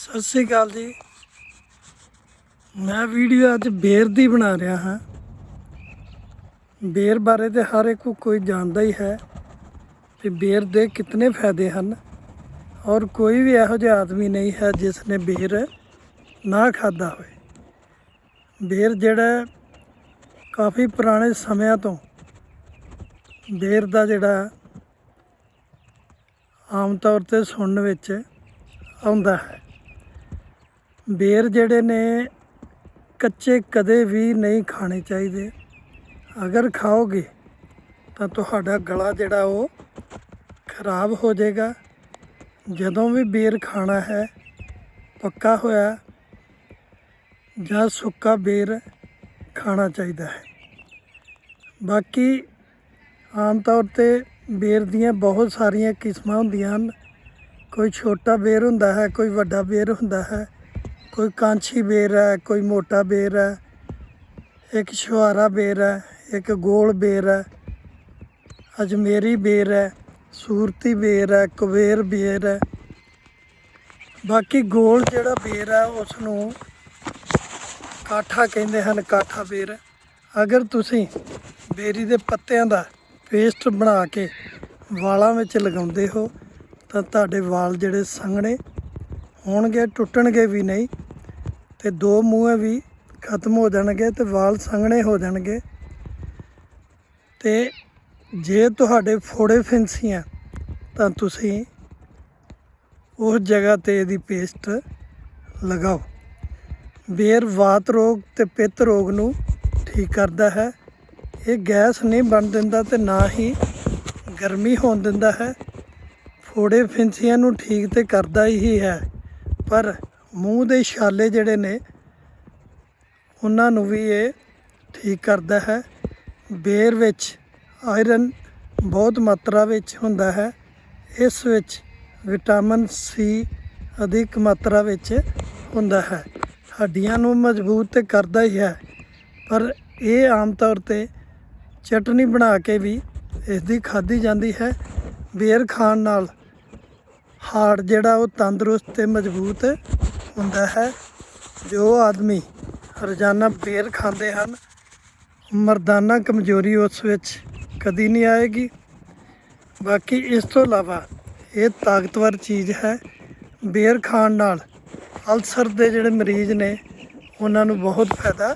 ਸਤਿ ਸ੍ਰੀ ਅਕਾਲ ਜੀ। ਮੈਂ ਵੀਡੀਓ ਅੱਜ ਬੇਰ ਦੀ ਬਣਾ ਰਿਹਾ ਹਾਂ। ਬੇਰ ਬਾਰੇ ਤੇ ਹਰ ਇੱਕ ਕੋਈ ਜਾਣਦਾ ਹੀ ਹੈ ਕਿ ਬੇਰ ਦੇ ਕਿੰਨੇ ਫਾਇਦੇ ਹਨ ਔਰ ਕੋਈ ਵੀ ਇਹੋ ਜਿਹਾ ਆਦਮੀ ਨਹੀਂ ਹੈ ਜਿਸ ਨੇ ਬੇਰ ਨਾ ਖਾਦਾ ਹੋਵੇ। ਬੇਰ ਜਿਹੜਾ ਕਾਫੀ ਪੁਰਾਣੇ ਸਮਿਆਂ ਤੋਂ ਬੇਰ ਦਾ ਜਿਹੜਾ ਆਮ ਤੌਰ ਤੇ ਸੁਣਨ ਵਿੱਚ ਆਉਂਦਾ ਹੈ। ਬੇਰ ਜਿਹੜੇ ਨੇ, ਕੱਚੇ ਕਦੇ ਵੀ ਨਹੀਂ ਖਾਣੇ ਚਾਹੀਦੇ। ਅਗਰ ਖਾਓਗੇ, ਤਾਂ ਤੁਹਾਡਾ ਗਲਾ ਜਿਹੜਾ ਉਹ ਖਰਾਬ ਹੋ ਜਾਏਗਾ। ਜਦੋਂ ਵੀ ਬੇਰ ਖਾਣਾ ਹੈ, ਪੱਕਾ ਹੋਇਆ ਜਾਂ ਸੁੱਕਾ ਬੇਰ ਖਾਣਾ ਚਾਹੀਦਾ ਹੈ। ਬਾਕੀ ਆਮ ਤੌਰ ਤੇ ਬੇਰ ਦੀਆਂ ਬਹੁਤ ਸਾਰੀਆਂ ਕਿਸਮਾਂ ਹੁੰਦੀਆਂ ਹਨ। ਕੋਈ ਛੋਟਾ ਬੇਰ ਹੁੰਦਾ ਹੈ, ਕੋਈ ਵੱਡਾ ਬੇਰ ਹੁੰਦਾ ਹੈ। ਕੋਈ ਕਾਂਛੀ ਬੇਰ ਹੈ, ਕੋਈ ਮੋਟਾ ਬੇਰ ਹੈ, ਇੱਕ ਸ਼ੁਹਾਰਾ ਬੇਰ ਹੈ, ਇੱਕ ਗੋਲ ਬੇਰ ਹੈ। ਅਜਮੇਰੀ ਬੇਰ ਹੈ, ਸੂਰਤੀ ਬੇਰ ਹੈ, ਕੁਬੇਰ ਬੇਰ ਹੈ। ਬਾਕੀ ਗੋਲ ਜਿਹੜਾ ਬੇਰ ਹੈ ਉਸ ਨੂੰ ਕਾਠਾ ਕਹਿੰਦੇ ਹਨ, ਕਾਠਾ ਬੇਰ। ਅਗਰ ਤੁਸੀਂ ਬੇਰੀ ਦੇ ਪੱਤਿਆਂ ਦਾ ਪੇਸਟ ਬਣਾ ਕੇ ਵਾਲਾਂ ਵਿੱਚ ਲਗਾਉਂਦੇ ਹੋ, ਤਾਂ ਤੁਹਾਡੇ ਵਾਲ ਜਿਹੜੇ ਸੰਘਣੇ ਹੋਣਗੇ, ਟੁੱਟਣਗੇ ਵੀ ਨਹੀਂ ਤੇ ਦੋ ਮੂੰਹੇ ਵੀ ਖਤਮ ਹੋ ਜਾਣਗੇ ਤੇ ਵਾਲ ਸੰਘਣੇ ਹੋ ਜਾਣਗੇ। ਤੇ ਜੇ ਤੁਹਾਡੇ ਫੋੜੇ ਫਿੰਸੀਆਂ, ਤਾਂ ਤੁਸੀਂ ਉਸ ਜਗ੍ਹਾ ਤੇ ਇਹਦੀ ਪੇਸਟ ਲਗਾਓ। ਬੇਰ ਵਾਤ ਰੋਗ ਤੇ ਪਿੱਤ ਰੋਗ ਨੂੰ ਠੀਕ ਕਰਦਾ ਹੈ। ਇਹ ਗੈਸ ਨਹੀਂ ਬਣ ਦਿੰਦਾ ਤੇ ਨਾ ਹੀ ਗਰਮੀ ਹੋਣ ਦਿੰਦਾ ਹੈ। ਫੋੜੇ ਫਿੰਸੀਆਂ ਨੂੰ ਠੀਕ ਤੇ ਕਰਦਾ ਹੀ ਹੈ। ਪਰ ਮੂੰਹ ਦੇ ਛਾਲੇ ਜਿਹੜੇ ਨੇ, ਉਹਨਾਂ ਨੂੰ ਵੀ ਇਹ ਠੀਕ ਕਰਦਾ ਹੈ। ਬੇਰ ਵਿੱਚ ਆਇਰਨ ਬਹੁਤ ਮਾਤਰਾ ਵਿੱਚ ਹੁੰਦਾ ਹੈ। ਇਸ ਵਿੱਚ ਵਿਟਾਮਿਨ ਸੀ ਅਧਿਕ ਮਾਤਰਾ ਵਿੱਚ ਹੁੰਦਾ ਹੈ। ਹੱਡੀਆਂ ਨੂੰ ਮਜ਼ਬੂਤ ਤੇ ਕਰਦਾ ਹੀ ਹੈ। ਪਰ ਇਹ ਆਮ ਤੌਰ ਤੇ ਚਟਨੀ ਬਣਾ ਕੇ ਵੀ ਇਸ ਦੀ ਖਾਧੀ ਜਾਂਦੀ ਹੈ। ਬੇਰ ਖਾਣ ਨਾਲ ਹਾਰਟ ਜਿਹੜਾ ਉਹ ਤੰਦਰੁਸਤ ਤੇ ਮਜ਼ਬੂਤ ਹੁੰਦਾ ਹੈ, ਜੋ ਆਦਮੀ ਰੋਜ਼ਾਨਾ ਬੇਰ ਖਾਂਦੇ ਹਨ, ਮਰਦਾਨਾ ਕਮਜ਼ੋਰੀ ਉਸ ਵਿੱਚ ਕਦੀ ਨਹੀਂ ਆਏਗੀ। ਬਾਕੀ ਇਸ ਤੋਂ ਇਲਾਵਾ ਇਹ ਤਾਕਤਵਰ ਚੀਜ਼ ਹੈ, ਬੇਰ ਖਾਣ ਨਾਲ ਅਲਸਰ ਦੇ ਜਿਹੜੇ ਮਰੀਜ਼ ਨੇ, ਉਹਨਾਂ ਨੂੰ ਬਹੁਤ ਫਾਇਦਾ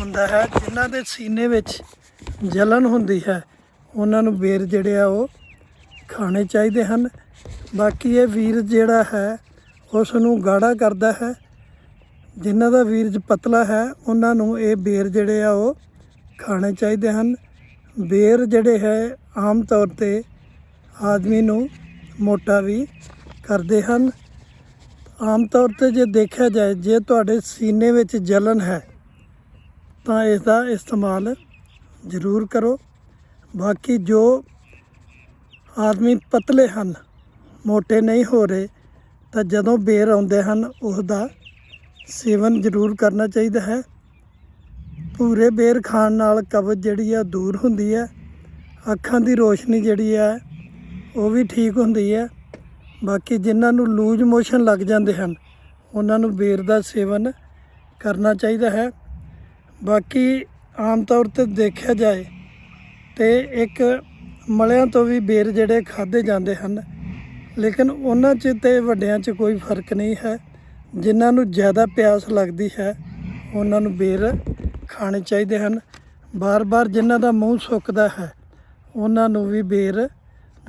ਹੁੰਦਾ ਹੈ। ਜਿਨ੍ਹਾਂ ਦੇ ਸੀਨੇ ਵਿੱਚ ਜਲਨ ਹੁੰਦੀ ਹੈ, ਉਹਨਾਂ ਨੂੰ ਬੇਰ ਜਿਹੜੇ ਆ ਉਹ ਖਾਣੇ ਚਾਹੀਦੇ ਹਨ। ਬਾਕੀ ਇਹ ਵੀਰ ਜਿਹੜਾ ਹੈ ਉਸ ਨੂੰ ਗਾੜਾ ਕਰਦਾ ਹੈ। ਜਿਨ੍ਹਾਂ ਦਾ ਵੀਰਜ ਪਤਲਾ ਹੈ, ਉਹਨਾਂ ਨੂੰ ਇਹ ਬੇਰ ਜਿਹੜੇ ਆ ਉਹ ਖਾਣੇ ਚਾਹੀਦੇ ਹਨ। ਬੇਰ ਜਿਹੜੇ ਹੈ, ਆਮ ਤੌਰ ਤੇ ਆਦਮੀ ਨੂੰ ਮੋਟਾ ਵੀ ਕਰਦੇ ਹਨ। ਆਮ ਤੌਰ ਤੇ ਜੇ ਦੇਖਿਆ ਜਾਏ, ਜੇ ਤੁਹਾਡੇ ਸੀਨੇ ਵਿੱਚ ਜਲਨ ਹੈ, ਤਾਂ ਇਸ ਦਾ ਇਸਤੇਮਾਲ ਜ਼ਰੂਰ ਕਰੋ। ਬਾਕੀ ਜੋ ਆਦਮੀ ਪਤਲੇ ਹਨ ਮੋਟੇ ਨਹੀਂ ਹੋ ਰਹੇ, ਤਾਂ ਜਦੋਂ ਬੇਰ ਆਉਂਦੇ ਹਨ ਉਸ ਦਾ ਸੇਵਨ ਜ਼ਰੂਰ ਕਰਨਾ ਚਾਹੀਦਾ ਹੈ। ਪੂਰੇ ਬੇਰ ਖਾਣ ਨਾਲ ਕਬਜ਼ ਜਿਹੜੀ ਆ, ਦੂਰ ਹੁੰਦੀ ਹੈ ਅੱਖਾਂ ਦੀ ਰੋਸ਼ਨੀ ਜਿਹੜੀ ਹੈ ਉਹ ਵੀ ਠੀਕ ਹੁੰਦੀ ਹੈ ਬਾਕੀ ਜਿਨ੍ਹਾਂ ਨੂੰ ਲੂਜ ਮੋਸ਼ਨ ਲੱਗ ਜਾਂਦੇ ਹਨ, ਉਹਨਾਂ ਨੂੰ ਬੇਰ ਦਾ ਸੇਵਨ ਕਰਨਾ ਚਾਹੀਦਾ ਹੈ। ਬਾਕੀ ਆਮ ਤੌਰ ਤੇ ਦੇਖਿਆ ਜਾਏ, ਤੇ ਇੱਕ ਮਲਿਆਂ ਤੋਂ ਵੀ ਬੇਰ ਜਿਹੜੇ ਖਾਦੇ ਜਾਂਦੇ ਹਨ ਲੇਕਿਨ ਉਹਨਾਂ 'ਚ ਤੇ ਵੱਡਿਆਂ 'ਚ ਕੋਈ ਫ਼ਰਕ ਨਹੀਂ ਹੈ। ਜਿਨ੍ਹਾਂ ਨੂੰ ਜ਼ਿਆਦਾ ਪਿਆਸ ਲੱਗਦੀ ਹੈ, ਉਹਨਾਂ ਨੂੰ ਬੇਰ ਖਾਣੇ ਚਾਹੀਦੇ ਹਨ। ਬਾਰ-ਬਾਰ ਜਿਨ੍ਹਾਂ ਦਾ ਮੂੰਹ ਸੁੱਕਦਾ ਹੈ, ਉਹਨਾਂ ਨੂੰ ਵੀ ਬੇਰ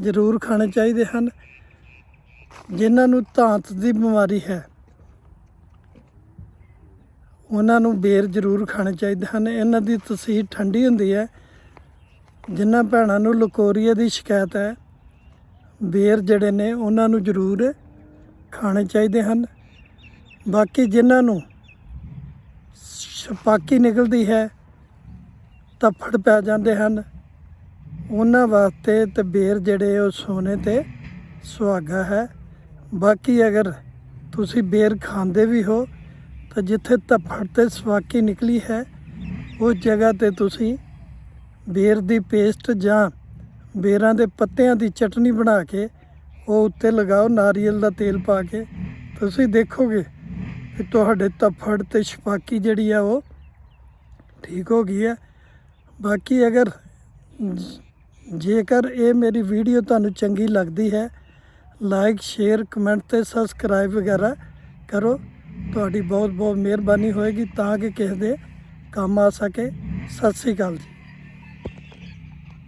ਜ਼ਰੂਰ ਖਾਣੇ ਚਾਹੀਦੇ ਹਨ। ਜਿਨ੍ਹਾਂ ਨੂੰ ਧਾਂਤ ਦੀ ਬਿਮਾਰੀ ਹੈ, ਉਹਨਾਂ ਨੂੰ ਬੇਰ ਜ਼ਰੂਰ ਖਾਣੇ ਚਾਹੀਦੇ ਹਨ। ਇਹਨਾਂ ਦੀ ਤਸੀਰ ਠੰਡੀ ਹੁੰਦੀ ਹੈ। ਜਿਨ੍ਹਾਂ ਭੈਣਾਂ ਨੂੰ ਲਕੋਰੀਆ ਦੀ ਸ਼ਿਕਾਇਤ ਹੈ ਬੇਰ ਜਿਹੜੇ ਨੇ ਉਹਨਾਂ ਨੂੰ ਜ਼ਰੂਰ ਖਾਣੇ ਚਾਹੀਦੇ ਹਨ। ਬਾਕੀ ਜਿਨ੍ਹਾਂ ਨੂੰ ਛਪਾਕੀ ਨਿਕਲਦੀ ਹੈ, ਤਫੜ ਪੈ ਜਾਂਦੇ ਹਨ। ਉਹਨਾਂ ਵਾਸਤੇ ਤੇ ਬੇਰ ਜਿਹੜੇ ਉਹ ਸੋਨੇ ਤੇ ਸੁਹਾਗਾ ਹੈ। ਬਾਕੀ ਅਗਰ ਤੁਸੀਂ ਬੇਰ ਖਾਂਦੇ ਵੀ ਹੋ, ਤਾਂ ਜਿੱਥੇ ਤਫੜ ਤੇ ਸਵਾਕੀ ਨਿਕਲੀ ਹੈ, ਉਸ ਜਗ੍ਹਾ ਤੇ ਤੁਸੀਂ ਬੇਰ ਦੀ ਪੇਸਟ ਜਾਂ ਬੇਰਾਂ ਦੇ ਪੱਤਿਆਂ ਦੀ ਚਟਨੀ ਬਣਾ ਕੇ ਉਹ ਉੱਤੇ ਲਗਾਓ, ਨਾਰੀਅਲ ਦਾ ਤੇਲ ਪਾ ਕੇ। ਤੁਸੀਂ ਦੇਖੋਗੇ ਕਿ ਤੁਹਾਡੇ ਤਫੜ ਤੇ ਛਪਾਕੀ ਜਿਹੜੀ ਆ ਉਹ ਠੀਕ ਹੋ ਗਈ ਹੈ। ਬਾਕੀ ਅਗਰ ਜੇਕਰ ਇਹ ਮੇਰੀ ਵੀਡੀਓ ਤੁਹਾਨੂੰ ਚੰਗੀ ਲੱਗਦੀ ਹੈ, ਲਾਈਕ, ਸ਼ੇਅਰ, ਕਮੈਂਟ ਤੇ ਸਬਸਕ੍ਰਾਈਬ ਵਗੈਰਾ ਕਰੋ। ਤੁਹਾਡੀ ਬਹੁਤ ਬਹੁਤ ਮਿਹਰਬਾਨੀ ਹੋਏਗੀ ਤਾਂ ਕਿ ਕਿਸੇ ਦੇ ਕੰਮ ਆ ਸਕੇ। ਸਤਿ ਸ੍ਰੀ ਅਕਾਲ ਜੀ।